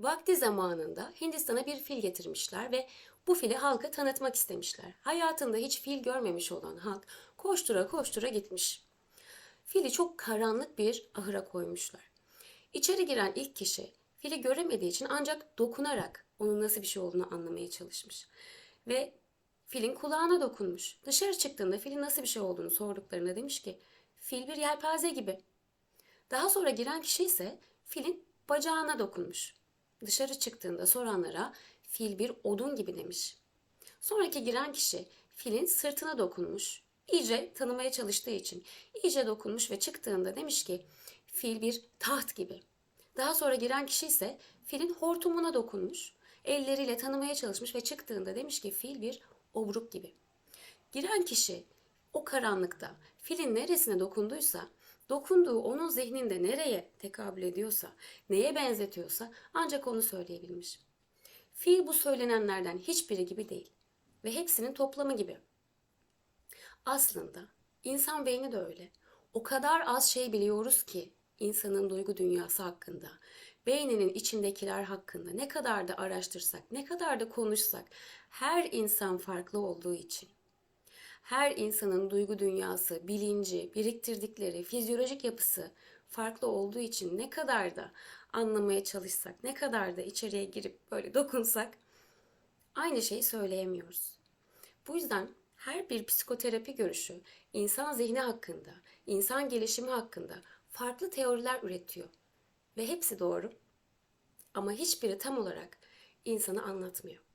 Vakti zamanında Hindistan'a bir fil getirmişler ve bu fili halka tanıtmak istemişler. Hayatında hiç fil görmemiş olan halk koştura koştura gitmiş. Fili çok karanlık bir ahıra koymuşlar. İçeri giren ilk kişi fili göremediği için ancak dokunarak onun nasıl bir şey olduğunu anlamaya çalışmış. Ve filin kulağına dokunmuş. Dışarı çıktığında filin nasıl bir şey olduğunu sorduklarında demiş ki fil bir yelpaze gibi. Daha sonra giren kişi ise filin bacağına dokunmuş. Dışarı çıktığında soranlara fil bir odun gibi demiş. Sonraki giren kişi filin sırtına dokunmuş. İyice tanımaya çalıştığı için iyice dokunmuş ve çıktığında demiş ki fil bir taht gibi. Daha sonra giren kişi ise filin hortumuna dokunmuş. Elleriyle tanımaya çalışmış ve çıktığında demiş ki fil bir obruk gibi. Giren kişi o karanlıkta filin neresine dokunduysa, dokunduğu onun zihninde nereye tekabül ediyorsa, neye benzetiyorsa ancak onu söyleyebilmiş. Fil bu söylenenlerden hiçbiri gibi değil ve hepsinin toplamı gibi. Aslında insan beyni de öyle. O kadar az şey biliyoruz ki insanın duygu dünyası hakkında, beyninin içindekiler hakkında ne kadar da araştırsak, ne kadar da konuşsak her insan farklı olduğu için her insanın duygu dünyası, bilinci, biriktirdikleri, fizyolojik yapısı farklı olduğu için ne kadar da anlamaya çalışsak, ne kadar da içeriye girip böyle dokunsak aynı şeyi söyleyemiyoruz. Bu yüzden her bir psikoterapi görüşü insan zihni hakkında, insan gelişimi hakkında farklı teoriler üretiyor. Ve hepsi doğru. Ama hiçbiri tam olarak insanı anlatmıyor.